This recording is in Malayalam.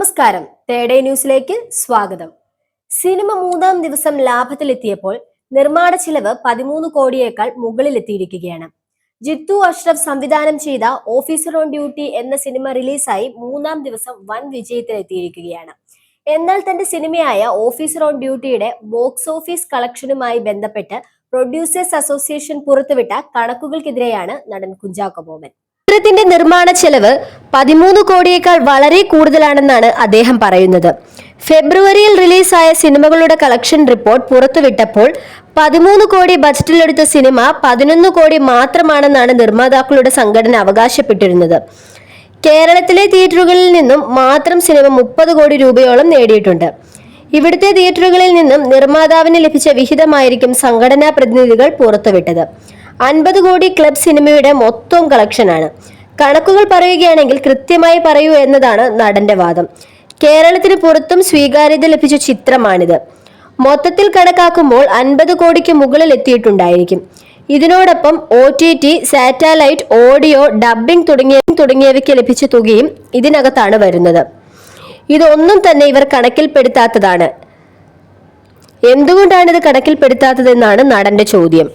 നമസ്കാരം. തേടേ ന്യൂസിലേക്ക് സ്വാഗതം. സിനിമ മൂന്നാം ദിവസം ലാഭത്തിലെത്തിയപ്പോൾ നിർമ്മാണ ചിലവ് പതിമൂന്ന് കോടിയേക്കാൾ മുകളിലെത്തിയിരിക്കുകയാണ്. ജിത്തു അഷ്റഫ് സംവിധാനം ചെയ്ത ഓഫീസർ ഓൺ ഡ്യൂട്ടി എന്ന സിനിമ റിലീസായി മൂന്നാം ദിവസം വൻ വിജയത്തിലെത്തിയിരിക്കുകയാണ്. എന്നാൽ തന്റെ സിനിമയായ ഓഫീസർ ഓൺ ഡ്യൂട്ടിയുടെ ബോക്സ് ഓഫീസ് കളക്ഷനുമായി ബന്ധപ്പെട്ട് പ്രൊഡ്യൂസേഴ്സ് അസോസിയേഷൻ പുറത്തുവിട്ട കണക്കുകൾക്കെതിരെയാണ് നടൻ കുഞ്ചാക്കോ ബോബൻ. ചിത്രത്തിന്റെ നിർമ്മാണ ചെലവ് പതിമൂന്ന് കോടിയേക്കാൾ വളരെ കൂടുതലാണെന്നാണ് അദ്ദേഹം പറയുന്നത്. ഫെബ്രുവരിയിൽ റിലീസായ സിനിമകളുടെ കളക്ഷൻ റിപ്പോർട്ട് പുറത്തുവിട്ടപ്പോൾ പതിമൂന്ന് കോടി ബജറ്റിലെടുത്ത സിനിമ പതിനൊന്ന് കോടി മാത്രമാണെന്നാണ് നിർമ്മാതാക്കളുടെ സംഘടന അവകാശപ്പെട്ടിരുന്നത്. കേരളത്തിലെ തിയേറ്ററുകളിൽ നിന്നും മാത്രം സിനിമ മുപ്പത് കോടി രൂപയോളം നേടിയിട്ടുണ്ട്. ഇവിടുത്തെ തിയേറ്ററുകളിൽ നിന്നും നിർമ്മാതാവിന് ലഭിച്ച വിഹിതമായിരിക്കും സംഘടനാ പ്രതിനിധികൾ പുറത്തുവിട്ടത്. അൻപത് കോടി ക്ലബ് സിനിമയുടെ മൊത്തം കളക്ഷനാണ്. കണക്കുകൾ പറയുകയാണെങ്കിൽ കൃത്യമായി പറയൂ എന്നതാണ് നടന്റെ വാദം. കേരളത്തിന് പുറത്തും സ്വീകാര്യത ലഭിച്ച ചിത്രമാണിത്. മൊത്തത്തിൽ കണക്കാക്കുമ്പോൾ അൻപത് കോടിക്ക് മുകളിൽ എത്തിയിട്ടുണ്ടായിരിക്കും. ഇതിനോടൊപ്പം O T T satellite audio dubbing തുടങ്ങിയ തുടങ്ങിയവയ്ക്ക് ലഭിച്ച തുകയും ഇതിനകത്താണ് വരുന്നത്. ഇതൊന്നും തന്നെ ഇവർ കണക്കിൽപ്പെടുത്താത്തതാണ്. എന്തുകൊണ്ടാണ് ഇത് കണക്കിൽപ്പെടുത്താത്തതെന്നാണ് നടന്റെ ചോദ്യം.